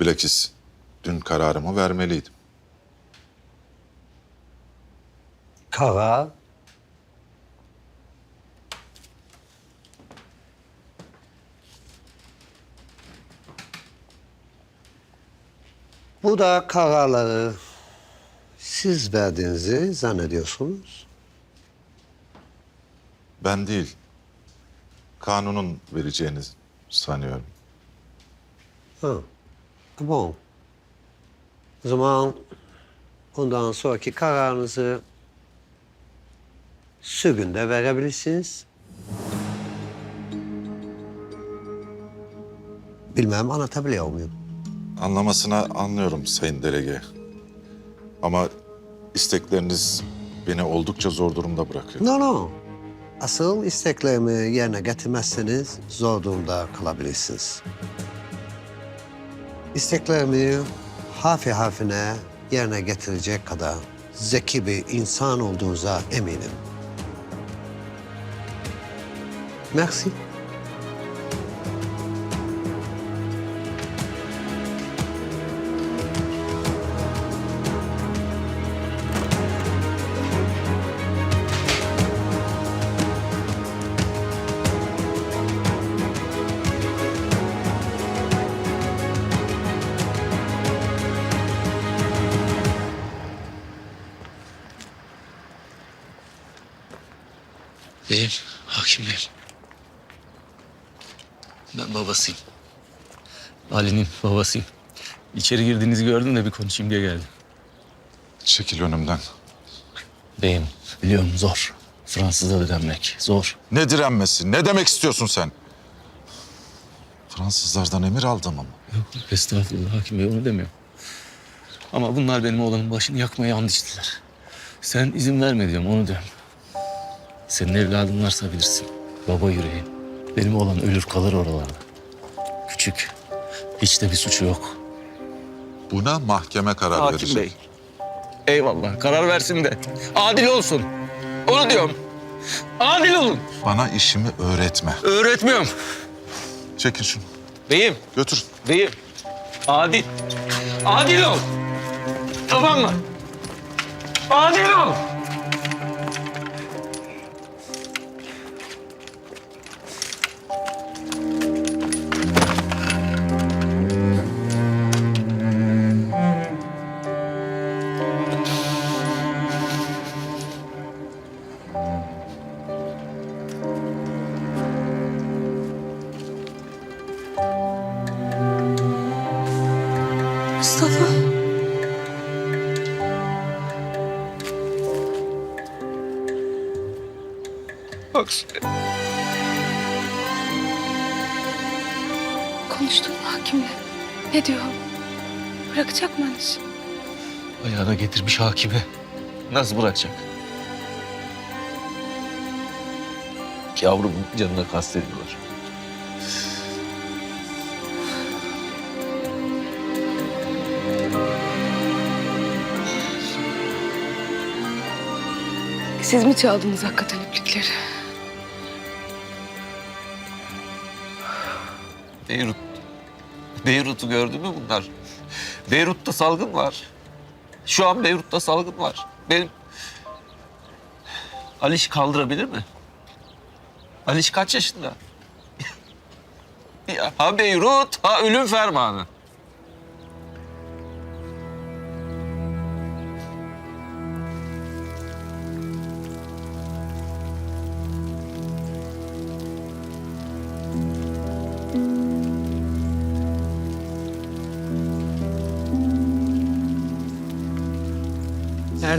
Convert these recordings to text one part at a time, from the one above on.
Bilakis dün kararımı vermeliydim. Karar. Bu da kararları siz verdiğinizi zannediyorsunuz. Ben değil, kanunun vereceğini sanıyorum. Ha. Bon. O zaman bundan sonraki kararınızı sürgünde verebilirsiniz. Bilmem anlatabiliyor muyum? Anlamasına anlıyorum Sayın Delege. Ama istekleriniz beni oldukça zor durumda bırakıyor. No, no. Asıl isteklerimi yerine getirmezseniz zor durumda kalabilirsiniz. İsteklerimi harfi harfine yerine getirecek kadar zeki bir insan olduğunuza eminim. Merci. Beyim, hakim beyim. Ben babasıyım. Ali'nin babasıyım. İçeri girdiğinizi gördüm de bir konuşayım diye geldim. Çekil önümden. Beyim, biliyorum zor. Fransız'a direnmek zor. Ne direnmesi? Ne demek istiyorsun sen? Fransızlardan emir aldım ama. Yok, estağfurullah hakim bey onu demiyorum. Ama bunlar benim oğlanın başını yakmaya and içtiler. Sen izin verme diyorum onu diyorum. Senin evladın varsa bilirsin. Baba yüreği. Benim oğlan ölür kalır oralarda. Küçük. Hiç de bir suçu yok. Buna mahkeme karar Hakim verecek. Bey. Eyvallah. Karar versin de. Adil olsun. Onu diyorum. Adil olun. Bana işimi öğretme. Öğretmiyorum. Çekin şunu. Beyim. Götür. Beyim. Adil. Adil ol. Tamam mı? Adil ol. Konuştun mu hakimle? Ne diyor? Bırakacak mı Aliş? Ayağına getirmiş hakime. Nasıl bırakacak? Yavrumun canına kastediyorlar. Siz mi çaldınız hakikaten iplikleri? Beyrut. Beyrut'u gördü mü bunlar? Beyrut'ta salgın var. Şu an Beyrut'ta salgın var. Benim... Aliş kaldırabilir mi? Aliş kaç yaşında? ya, ha Beyrut, ha ölüm fermanı.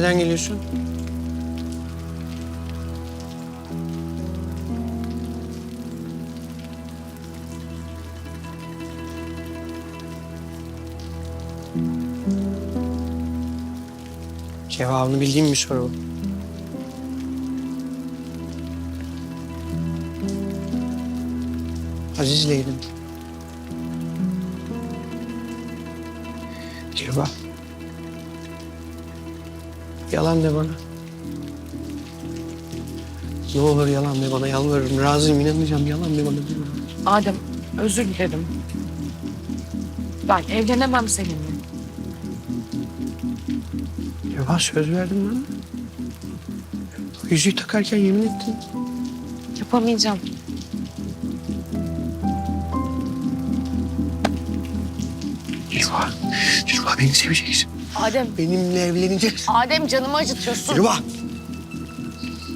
Nereden geliyorsun? Cevabını bildiğim bir soru bu. Aziz'leydim. Cevap. Yalan de bana. Ne olur yalan de bana yalvarırım. Razıyım inanmayacağım. Yalan de bana diyorum. Adem özür dilerim. Ben evlenemem seninle. Ya söz verdin bana. Yüzüğü takarken yemin ettin. Yapamayacağım. Dilruba, Dilruba beni seveceksin. Adem, Benimle evleneceksin. Adem canımı acıtıyorsun. Dilruba.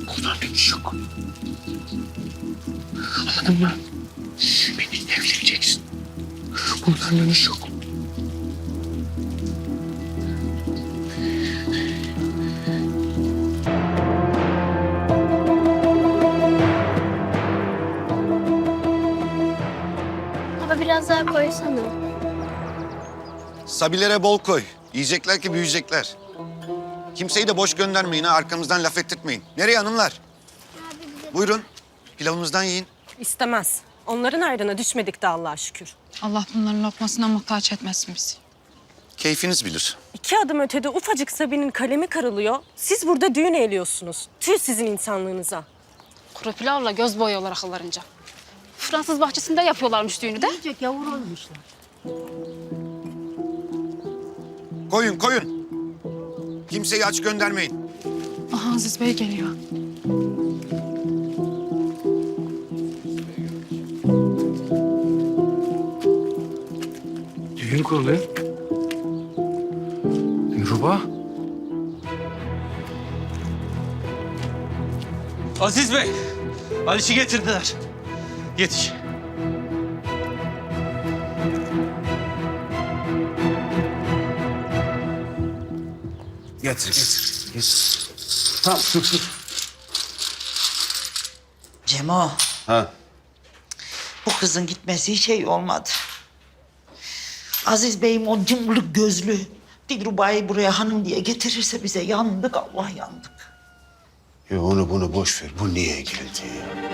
Buradan dönüş yok. Anladın mı? Benimle evleneceksin. Buradan dönüş yok. Baba biraz daha koysana. Sabilere bol koy. Yiyecekler ki büyüyecekler. Kimseyi de boş göndermeyin ha. Arkamızdan laf ettirtmeyin. Nereye hanımlar? Buyurun. Pilavımızdan yiyin. İstemez. Onların ayrına düşmedik de Allah'a şükür. Allah bunların lokmasına muhtaç etmesin bizi. Keyfiniz bilir. İki adım ötede ufacık Sabi'nin kalemi karılıyor. Siz burada düğün eğliyorsunuz. Tüh sizin insanlığınıza. Kuru pilavla göz boyuyorlar akıllarınca. Fransız bahçesinde yapıyorlarmış düğünü de. Koyun koyun. Kimseyi aç göndermeyin. Aha Aziz Bey geliyor. Düğün kuruluyor. Dilruba. Aziz Bey, Aliş'i getirdiler. Yetiş. Getir, getir. getir. Tamam, dur, dur. Cemo, Ha. bu kızın gitmesi hiç iyi olmadı. Aziz Bey'im o cımbılık gözlü Dilruba'yı buraya hanım diye getirirse bize yandık Allah yandık. Ya onu bunu boş ver. Bu niye geldi ya?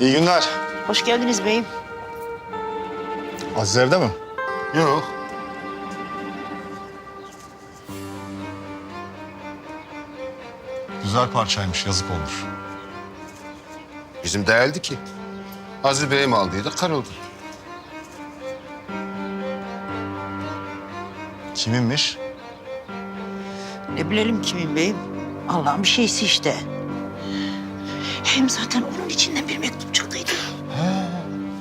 İyi günler. Hoş geldiniz beyim. Aziz evde mi? Yok. Güzel parçaymış, yazık olmuş. Bizim değildi ki. Aziz Bey'im aldıydı, karıldı. Kiminmiş? Ne bilelim kimin beyim? Allah'ın bir şeysi işte. Hem zaten onun içinden bir mektup çıktıydı.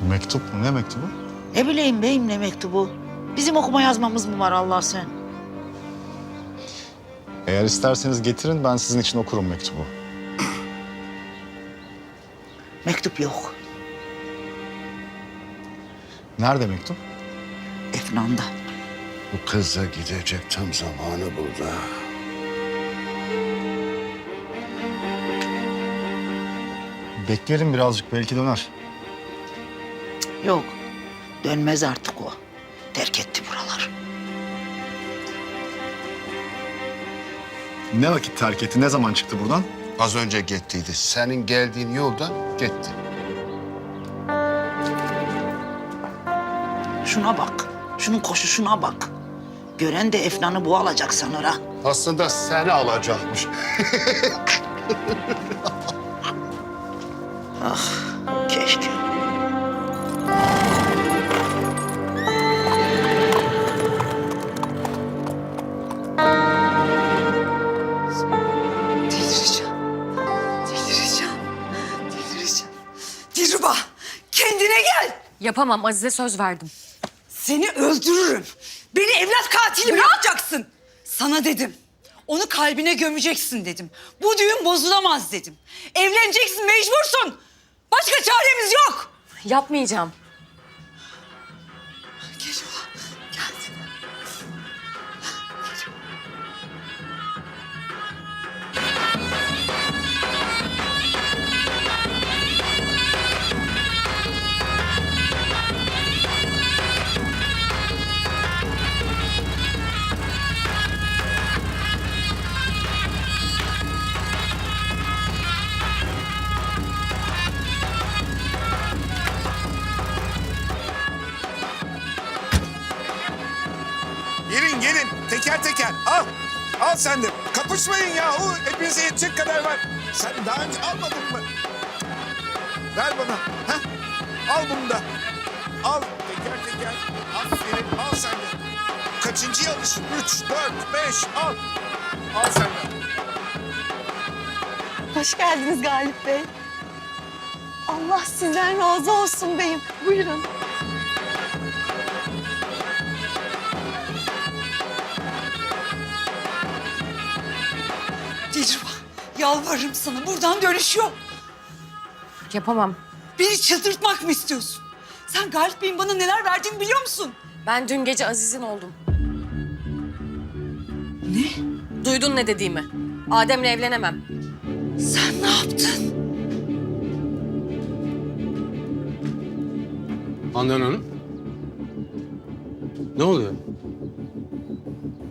Mektup mu? Ne mektubu? Ne bileyim beyim ne mektubu? Bizim okuma yazmamız mı var Allah sen? Eğer isterseniz getirin, ben sizin için okurum mektubu. Mektup yok. Nerede mektup? Efnan'da. Bu kız da gidecek tam zamanı burada. Bekleyelim birazcık, belki döner. Yok. Dönmez artık o. Terk etti buralar. Ne vakit terk etti, ne zaman çıktı buradan? Az önce gittiydi. Senin geldiğin yolda gitti. Şuna bak. Şunun koşuşuna bak. Gören de Efnan'ı bu alacak sanır ha. Aslında seni alacakmış. Ah keşke. Delireceğim. Delireceğim. Delireceğim. Dilruba kendine gel. Yapamam, Aziz'e söz verdim. Seni öldürürüm. Beni evlat katili mi yapacaksın? Sana dedim. Onu kalbine gömeceksin dedim. Bu düğün bozulamaz dedim. Evleneceksin mecbursun. Başka çaremiz yok. Yapmayacağım. Al sen de. Kapışmayın ya. O hepinize yetecek kadar var. Sen daha önce almadın mı? Ver bana. Heh. Al bunu da. Al teker teker. Aferin al sen de. Kaçıncı alışın? Üç, dört, beş al. Al sen de. Hoş geldiniz Galip Bey. Allah sizden razı olsun beyim. Buyurun. Dilruba yalvarırım sana buradan dönüş yok. Yapamam. Beni çıldırtmak mı istiyorsun? Sen Galip Bey'in bana neler verdiğini biliyor musun? Ben dün gece Aziz'in oldum. Ne? Duydun ne dediğimi. Adem'le evlenemem. Sen ne yaptın? Handan Hanım. Ne oluyor?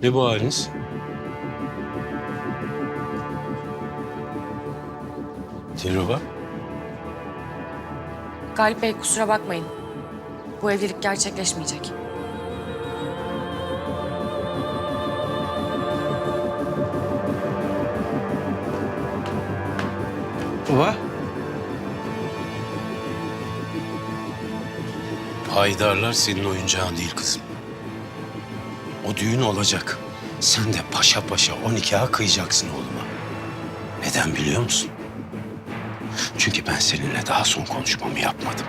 Ne bu haliniz? Dilruba. Galip Bey kusura bakmayın. Bu evlilik gerçekleşmeyecek. Baba. Haydarlar senin oyuncağın değil kızım. O düğün olacak. Sen de paşa paşa o nikahı kıyacaksın oğluma. Neden biliyor musun? Çünkü ben seninle daha son konuşmamı yapmadım.